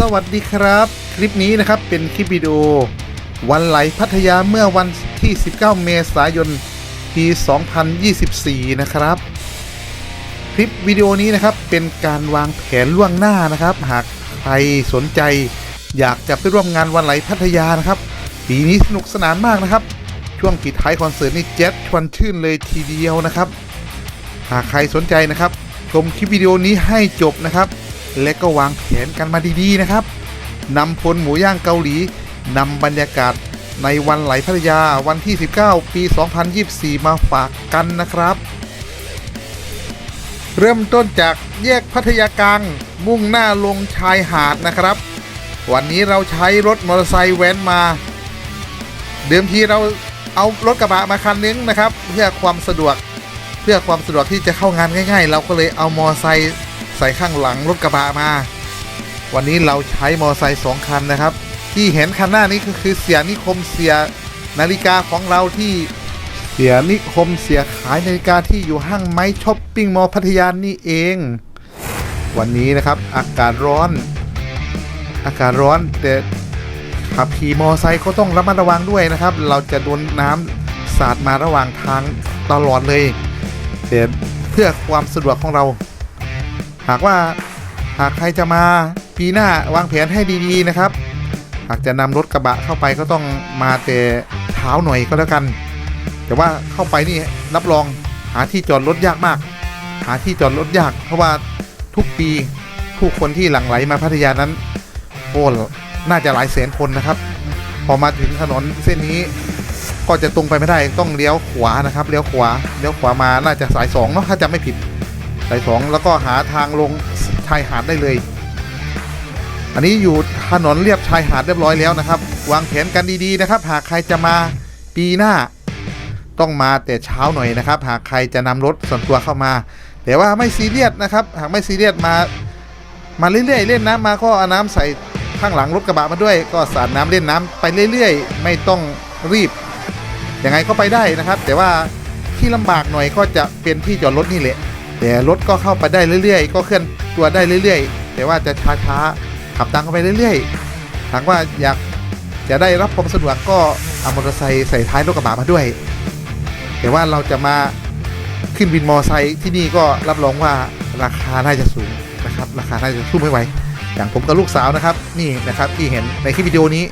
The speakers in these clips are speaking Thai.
สวัสดีครับ คลิปนี้นะครับเป็นคลิปวิดีโอ วันไหลพัทยาเมื่อวันที่ 19 เมษายน ปี 2024 นะครับ คลิปวิดีโอนี้นะครับเป็นการวางแผนล่วงหน้านะครับ หากใครสนใจ อยากจะไปร่วมงานวันไหลพัทยานะครับ ปีนี้สนุกสนานมากนะครับ ช่วงปิดท้ายคอนเสิร์ตนี่แจ๊ดชวนชื่นเลยทีเดียวนะครับ หากใครสนใจนะครับ ชมคลิปวิดีโอนี้ให้จบนะครับ และก็วางแผนกันมาดีๆนะครับนำพลหมูย่างเกาหลีนำบรรยากาศในวันไหลพัทยาวันที่ 19 ปี 2024 มาฝากกันนะครับ เริ่มต้นจากแยกพัทยากลาง มุ่งหน้าลงชายหาดนะครับ วันนี้เราใช้รถมอเตอร์ไซค์แว้นมา เดิมทีเราเอารถกระบะมาคันนึงนะครับ เพื่อความสะดวก เพื่อความสะดวกที่จะเข้างานง่าย ๆ เราก็เลยเอามอเตอร์ไซค์ ใส่ข้างหลังรถกระบะมา วันนี้เราใช้มอไซค์สองคันนะครับ ที่เห็นคันหน้านี้ก็คือเสียนิคมเสียนาฬิกาของเราที่เสียนิคมเสียขายนาฬิกาที่อยู่ห้างไม้ช้อปปิ้งมอพัทยานี่เอง วันนี้นะครับอากาศร้อน อากาศร้อนแต่ขับขี่มอไซค์ก็ต้องระมัดระวังด้วยนะครับ เราจะโดนน้ำสาดมาระหว่างทางตลอดเลยแต่เพื่อความสะดวกของเรา หากว่าหากใครจะมาปีหน้าวางแผนให้ดีๆนะครับ หากจะนำรถกระบะเข้าไปก็ต้องมาแต่เช้าหน่อยก็แล้วกัน แต่ว่าเข้าไปนี่รับรองหาที่จอดรถยากมาก หาที่จอดรถยาก เพราะว่าทุกปีผู้คนที่หลั่งไหลมาพัทยานั้นโอ้น่าจะหลายแสนคนนะครับ พอมาถึงถนนเส้นนี้ ก็จะตรงไปไม่ได้ต้องเลี้ยวขวานะครับเลี้ยวขวาเลี้ยวขวามาน่าจะสายสองเนาะถ้าจำไม่ผิด สายสองแล้วก็หาทางลงชายหาดได้เลย อันนี้อยู่ถนนเรียบชายหาดเรียบร้อยแล้วนะครับ วางแผนกันดีๆนะครับ หากใครจะมาปีหน้า ต้องมาแต่เช้าหน่อยนะครับ หากใครจะนำรถส่วนตัวเข้ามา แต่ว่าไม่ซีเรียสนะครับ หากไม่ซีเรียสมา มาเรื่อยๆเล่นน้ำมาก็เอาน้ำใส่ข้างหลังรถกระบะมาด้วย ก็สาดน้ำเล่นน้ำไปเรื่อยๆ ไม่ต้องรีบยังไงก็ไปได้นะครับ แต่ว่าที่ลำบากหน่อยก็จะเป็นที่จอดรถนี่แหละ แต่รถก็เข้าไปได้เรื่อยๆ ก็เคลื่อนตัวได้เรื่อยๆ แต่ว่าจะช้าๆ ขับตามกันไปเรื่อยๆหากว่าอยากจะได้รับความสะดวกก็เอามอเตอร์ไซค์ใส่ท้ายรถกระบะมาด้วย แต่ว่าเราจะมาขึ้นวินมอเตอร์ไซค์ที่นี่ก็รับรองว่าราคาน่าจะสูงนะครับ ราคาน่าจะสู้ไม่ไหว อย่างผมกับลูกสาวนะครับ นี่นะครับที่เห็นในคลิปวิดีโอนี้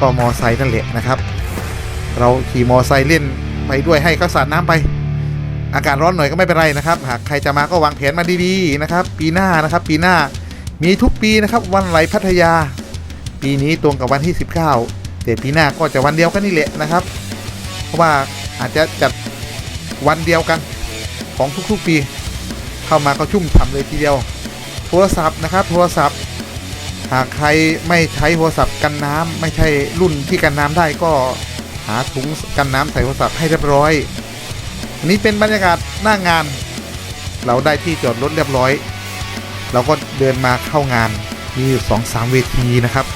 ก็มอเตอร์ไซค์นั่นแหละนะครับ เราขี่มอเตอร์ไซค์เล่นไปด้วยให้เขาสาดน้ำไป อากาศร้อนหน่อยก็ไม่เป็นไรนะครับ หากใครจะมาก็วางแผนมาดีๆนะครับ ปีหน้านะครับ ปีหน้ามีทุกปีนะครับวันไหลพัทยา ปีนี้ตรงกับวันที่ 19แต่ปีหน้าก็จะวันเดียวกันนี่แหละนะครับ เพราะว่าอาจจะจัดวันเดียวกันของทุกๆปี เข้ามาก็ชุ่มฉ่ำเลยทีเดียว โทรศัพท์นะครับ โทรศัพท์ หากใครไม่ใช้โทรศัพท์กันน้ำไม่ใช่รุ่นที่กันน้ำได้ก็หาถุงกันน้ำใส่โทรศัพท์ให้เรียบร้อย อันนี้เป็นบรรยากาศหน้างาน เราได้ที่จอดรถเรียบร้อย เราก็เดินมาเข้างานมีอยู่สองสามเวทีนะครับ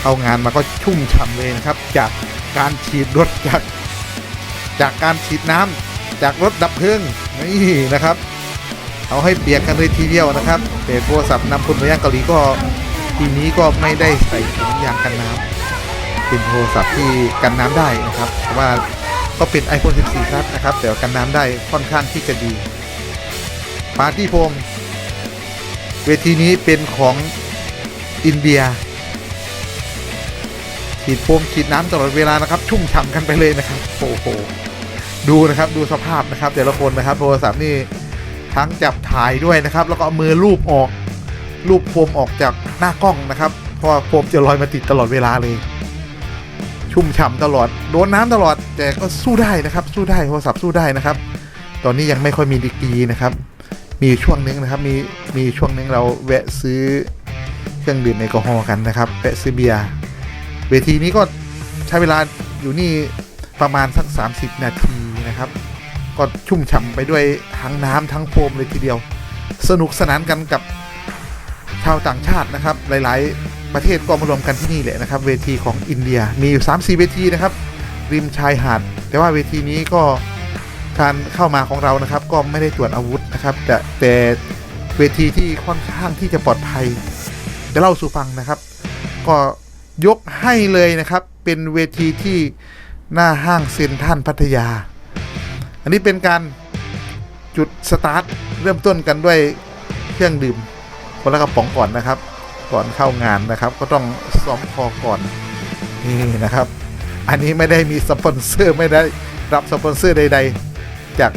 เข้างานมาก็ชุ่มฉ่ำเลยนะครับ จากการฉีดรถจากจากการฉีดน้ำจากรถดับเพลิงนี่นะครับเอาให้เปียกกันเลยทีเดียวนะครับแต่โทรศัพท์นำคนไปย่างเกาหลีก็ทีนี้ก็ไม่ได้ใส่ถุงยางกันน้ำเป็นโทรศัพท์ที่กันน้ำได้นะครับแต่ว่า ก็เป็น iPhone 14 ครับนะครับ แต่กันน้ำได้ค่อนข้างที่จะดีปาร์ตี้โฟมเวทีนี้เป็นของอินเดียฉีดโฟมฉีดน้ำตลอดเวลานะครับ ชุ่มฉ่ำกันไปเลยนะครับโอ้โหดูนะครับดูสภาพนะครับ แต่ละคนนะครับโทรศัพท์นี่ทั้งจับถ่ายด้วยนะครับ แล้วก็มือลูบออกลูบโฟมออกจากหน้ากล้องนะครับ เพราะโฟมจะลอยมาติดตลอดเวลาเลย ชุ่มฉ่ำตลอด โดนน้ำตลอด แต่ก็สู้ได้นะครับ สู้ได้โทรศัพท์สู้ได้นะครับ ตอนนี้ยังไม่ค่อยมีดีกรีนะครับ มีช่วงนึงนะครับ มีมีช่วงนึงเราแวะซื้อเครื่องดื่มแอลกอฮอล์กันนะครับแวะซื้อเบียร์เวทีนี้ก็ใช้เวลาอยู่นี่ประมาณสัก 30 นาทีนะครับ ก็ชุ่มฉ่ำไปด้วยทั้งน้ำทั้งโฟมเลยทีเดียว สนุกสนานกันกับชาวต่างชาตินะครับ หลาย ๆ ประเทศก็มารวมกันที่นี่แหละนะครับ เวทีของอินเดียมีอยู่ 3-4 เวทีนะครับ ริมชายหาด แต่ว่าเวทีนี้ก็การเข้ามาของเรานะครับ ก็ไม่ได้ตรวจอาวุธนะครับแต่แต่เวทีที่ค่อนข้างที่จะปลอดภัยจะเล่าสู่ฟังนะครับ ก็ยกให้เลยนะครับ เป็นเวทีที่หน้าห้างเซ็นทรัลพัทยา อันนี้เป็นการจุดสตาร์ทเริ่มต้นกันด้วยเครื่องดื่มคนละกระป๋องก่อนนะครับ ก่อนเข้างานนะครับ ก็ต้องซ้อมคอก่อนนี่นะครับ อันนี้ไม่ได้มีสปอนเซอร์ไม่ได้รับสปอนเซอร์ใด ๆ จาก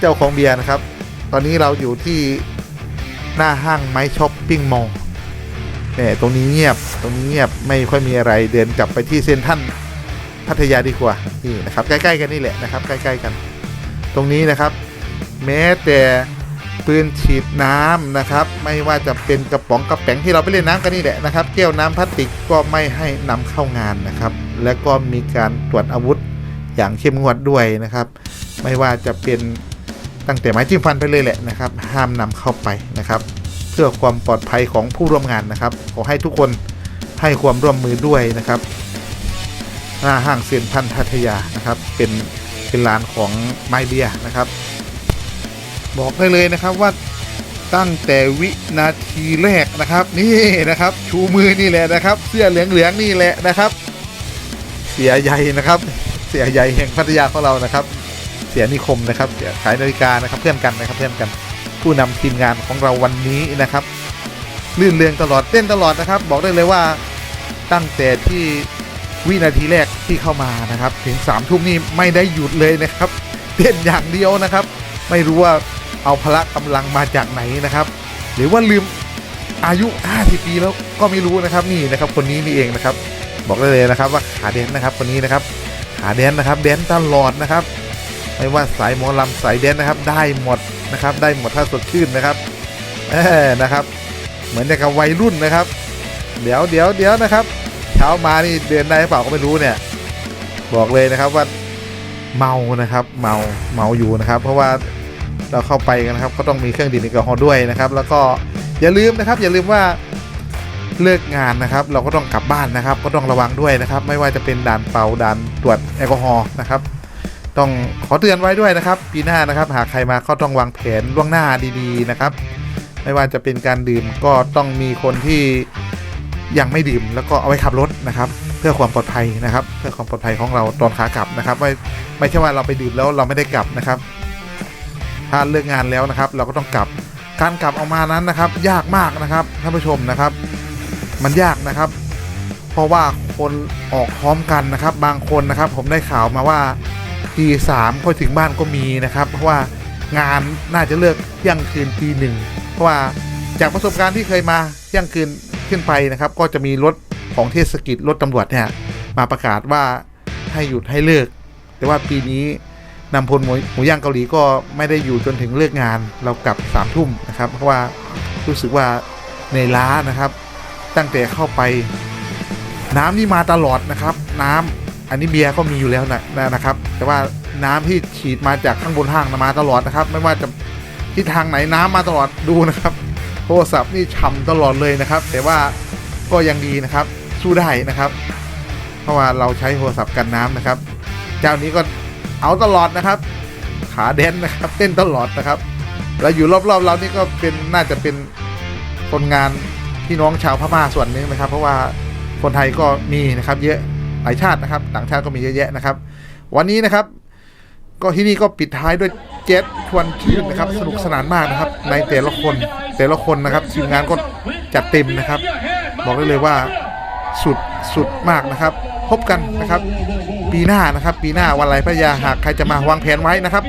เจ้าของเบียร์นะครับ ตอนนี้เราอยู่ที่หน้าห้างไม้ช้อปปิ้งมอลล์แหมตรงนี้เงียบตรงนี้เงียบไม่ค่อยมีอะไรเดินกลับไปที่เซ็นทรัลพัทยาดีกว่านี่นะครับ ใกล้ ๆ กันนี่แหละนะครับ ใกล้ ๆ กัน ตรงนี้นะครับ แม้แต่ ปืนฉีดน้ำนะครับ ไม่ว่าจะเป็นกระป๋องกระแป๋งที่เราไปเล่นน้ำกันนี่แหละนะครับแก้วน้ำพลาสติกก็ไม่ให้นำเข้างานนะครับ และก็มีการตรวจอาวุธอย่างเข้มงวดด้วยนะครับ ไม่ว่าจะเป็นตั้งแต่ไม้จิ้มฟันไปเลยแหละนะครับ ห้ามนำเข้าไปนะครับ เพื่อความปลอดภัยของผู้ร่วมงานนะครับ ขอให้ทุกคนให้ความร่วมมือด้วยนะครับหน้าห้างเซ็นทรัลพัทยานะครับ เป็นเป็นร้านของไม้เบียนะครับ บอกได้เลยนะครับว่าตั้งแต่วินาทีแรกนะครับนี่นะครับ ชูมือนี่แหละนะครับ เสื้อเหลืองๆนี่แหละนะครับ เสียใหญ่นะครับ เสียใหญ่แห่งพัทยาของเรานะครับ เสียนิคมนะครับเสียขายนาฬิกานะครับเพื่อนกันนะครับเพื่อนกัน ผู้นำทีมงานของเราวันนี้นะครับลื่นเรืองตลอดเต้นตลอดนะครับ บอกได้เลยว่าตั้งแต่ที่วินาทีแรกที่เข้ามานะครับ ถึง3ามทุ่มนี่ไม่ได้หยุดเลยนะครับ เต้นอย่างเดียวนะครับ ไม่รู้ว่า เอาพละกำลังมาจากไหนนะครับ หรือว่าลืมอายุ 50 ปีแล้วก็ไม่รู้นะครับนี่นะครับคนนี้นี่เองนะครับ บอกได้เลยนะครับว่าขาแดนนะครับคนนี้นะครับขาแดนนะครับแดนตลอดนะครับไม่ว่าสายหมอลำสายแดนนะครับ ได้หมดนะครับ ได้หมดถ้าสดชื่นนะครับเออนะครับ เหมือนกับวัยรุ่นนะครับ เดี๋ยวเดี๋ยวเดี๋ยวนะครับเช้ามานี่เดินได้หรือเปล่าก็ไม่รู้เนี่ย บอกเลยนะครับว่าเมานะครับ เมาเมาอยู่นะครับ เพราะว่า เราเข้าไปกันนะครับ ก็ต้องมีเครื่องดื่มแอลกอฮอล์ด้วยนะครับ แล้วก็อย่าลืมนะครับ อย่าลืมว่าเลิกงานนะครับ เราก็ต้องกลับบ้านนะครับ ก็ต้องระวังด้วยนะครับ ไม่ว่าจะเป็นด่านเป่าด่านตรวจแอลกอฮอล์นะครับ ต้องขอเตือนไว้ด้วยนะครับ ปีหน้านะครับ หากใครมาก็ต้องวางแผนล่วงหน้าดีๆนะครับ ไม่ว่าจะเป็นการดื่มก็ต้องมีคนที่ยังไม่ดื่มแล้วก็เอาไว้ขับรถนะครับ เพื่อความปลอดภัยนะครับ เพื่อความปลอดภัยของเราตอนขากลับนะครับ ไม่ไม่ใช่ว่าเราไปดื่มแล้วเราไม่ได้กลับนะครับ ถ้าเลิกงานแล้วนะครับ เราก็ต้องกลับการกลับออกมานั้นนะครับ ยากมากนะครับท่านผู้ชมนะครับ มันยากนะครับ เพราะว่าคนออกพร้อมกันนะครับ บางคนนะครับ ผมได้ข่าวมาว่าตีสามก็ถึงบ้านก็มีนะครับ เพราะว่างานน่าจะเลิกเที่งคืนตีหนึ่งเพราะว่าจากประสบการณ์ที่เคยมาเที่งคืนขึ้นไปนะครับ ก็จะมีรถของเทศกิจรถตำรวจเนี่ยมาประกาศว่าให้หยุดให้เลิก แต่ว่าปีนี้ นำพลหมูหมูย่างเกาหลีก็ไม่ได้อยู่จนถึงเลิกงานเรากลับสามทุ่มนะครับ เพราะว่ารู้สึกว่าในล้านะครับ ตั้งแต่เข้าไป น้ำนี่มาตลอดนะครับ น้ำอันนี้เบียร์ก็มีอยู่แล้วนะนะครับ แต่ว่าน้ำที่ฉีดมาจากข้างบนห้างมาตลอดนะครับ ไม่ว่าจะทิศทางไหนน้ำมาตลอดดูนะครับโทรศัพท์นี่ฉ่ำตลอดเลยนะครับ แต่ว่าก็ยังดีนะครับ สู้ได้นะครับ เพราะว่าเราใช้โทรศัพท์กันน้ำนะครับ เจ้านี้ก็ เอาตลอดนะครับ ขาแดนนะครับเต้นตลอดนะครับแล้วอยู่รอบๆเรานี่ก็เป็นน่าจะเป็นคนงานพี่น้องชาวพม่าส่วนหนึงนะครับ เพราะว่าคนไทยก็มีนะครับ เยอะหลายชาตินะครับต่างชาติก็มีเยอะแยะนะครับ วันนี้นะครับ ก็ที่นี่ก็ปิดท้ายด้วยเจ็ตชวนชื่นนะครับ สนุกสนานมากนะครับ ในแต่ละคนแต่ละคนนะครับทีมงานก็จัดเต็มนะครับ บอกได้เลยว่าสุดสุดมากนะครับ พบกันนะครับ ปีหน้านะครับ ปีหน้าวันไรพระยาหากใครจะมาวางแผนไว้นะครับ